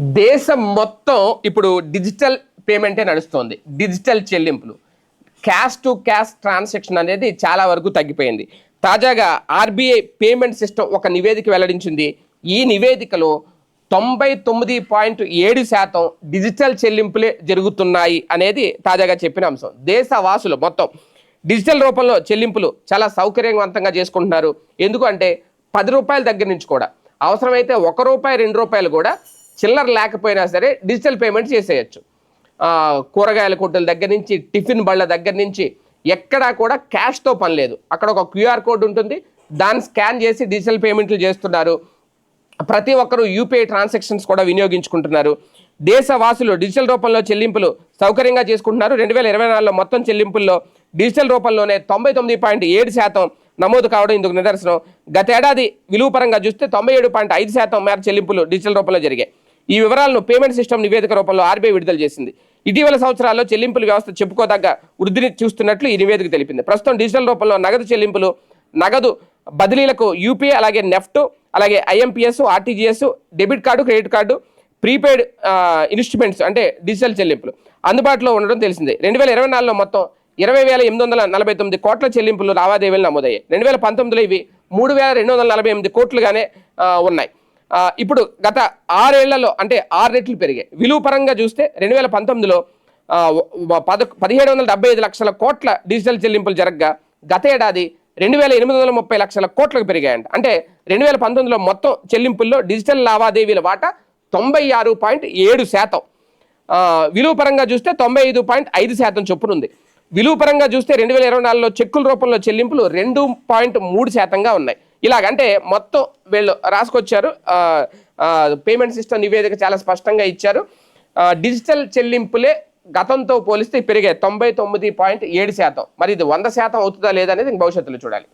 దేశం మొత్తం ఇప్పుడు డిజిటల్ పేమెంటే నడుస్తోంది. డిజిటల్ చెల్లింపులు. క్యాష్ టు క్యాష్ ట్రాన్సాక్షన్ అనేది చాలా వరకు తగ్గిపోయింది. తాజాగా ఆర్బీఐ పేమెంట్ సిస్టమ్ ఒక నివేదిక వెల్లడించింది. ఈ నివేదికలో తొంభై తొమ్మిది పాయింట్ ఏడు శాతం డిజిటల్ చెల్లింపులే జరుగుతున్నాయి అనేది తాజాగా చెప్పిన అంశం. దేశవాసులు మొత్తం డిజిటల్ రూపంలో చెల్లింపులు చాలా సౌకర్యవంతంగా చేసుకుంటున్నారు. ఎందుకంటే పది రూపాయల దగ్గర నుంచి కూడా. అవసరమైతే ఒక రూపాయి రెండు రూపాయలు కూడా చిల్లర లేకపోయినా సరే డిజిటల్ పేమెంట్ చేసేయచ్చు. కూరగాయల కొట్టుల దగ్గర నుంచి టిఫిన్ బళ్ళ దగ్గర నుంచి ఎక్కడా కూడా క్యాష్తో పని లేదు. అక్కడ ఒక క్యూఆర్ కోడ్ ఉంటుంది. దాన్ని స్కాన్ చేసి డిజిటల్ పేమెంట్లు చేస్తున్నారు. ప్రతి ఒక్కరూ యూపీఐ ట్రాన్సాక్షన్స్ కూడా వినియోగించుకుంటున్నారు. దేశవాసులు డిజిటల్ రూపంలో చెల్లింపులు సౌకర్యంగా చేసుకుంటున్నారు. రెండు వేల ఇరవై నాలుగులో మొత్తం చెల్లింపుల్లో డిజిటల్ రూపంలోనే తొంభై తొమ్మిది పాయింట్ ఏడు శాతం నమోదు కావడం ఇందుకు నిదర్శనం. గతేడాది విలువ పరంగా చూస్తే తొంభై ఏడు పాయింట్ ఐదు శాతం మేర చెల్లింపులు డిజిటల్ రూపంలో జరిగాయి. ఈ వివరాలను పేమెంట్ సిస్టమ్ నివేదిక రూపంలో ఆర్బీఐ విడుదల చేసింది. ఇటీవల సంవత్సరాల్లో చెల్లింపుల వ్యవస్థ చెప్పుకోదగ్గ వృద్ధిని చూస్తున్నట్లు ఈ నివేదిక తెలిపింది. ప్రస్తుతం డిజిటల్ రూపంలో నగదు చెల్లింపులు నగదు బదిలీలకు యూపీఐ అలాగే నెఫ్ట్ అలాగే IMPS RTGS debit card credit card prepaid instruments అంటే డిజిటల్ చెల్లింపులు అందుబాటులో ఉండడం తెలిసిందే. రెండు వేల ఇరవై నాలుగులో మొత్తం ఇరవై వేల ఎనిమిది వందల నలభై తొమ్మిది కోట్ల చెల్లింపులు లావాదేవీలు నమోదయ్యాయి. రెండు వేల పంతొమ్మిదిలో ఇవి మూడు వేల రెండు వందల నలభై ఎనిమిది కోట్లుగానే ఉన్నాయి. ఇప్పుడు గత ఆరేళ్ళలో అంటే ఆరు రెట్లు పెరిగాయి. విలువ పరంగా చూస్తే రెండు వేల పంతొమ్మిదిలో పద పదిహేడు వందల డెబ్బై ఐదు లక్షల కోట్ల డిజిటల్ చెల్లింపులు జరగగా గత ఏడాది రెండు వేల ఎనిమిది వందల ముప్పై లక్షల కోట్లకు పెరిగాయంట. అంటే రెండు వేల పంతొమ్మిదిలో మొత్తం చెల్లింపుల్లో డిజిటల్ లావాదేవీల వాటా తొంభై ఆరు పాయింట్ ఏడు శాతం. విలువ పరంగా చూస్తే తొంభై ఐదు పాయింట్ ఐదు శాతం చొప్పున ఉంది విలువ పరంగా చూస్తే రెండు వేల ఇరవై నాలుగులో చెక్కుల రూపంలో చెల్లింపులు రెండు పాయింట్ మూడు శాతంగా ఉన్నాయి. ఇలాగంటే మొత్తం వీళ్ళు రాసుకొచ్చారు. పేమెంట్ సిస్టమ్ నివేదిక చాలా స్పష్టంగా ఇచ్చారు. డిజిటల్ చెల్లింపులే గతంతో పోలిస్తే పెరిగాయి. తొంభై తొమ్మిది పాయింట్ ఏడు శాతం. మరి ఇది వంద శాతం అవుతుందా లేదా అనేది భవిష్యత్తులో చూడాలి.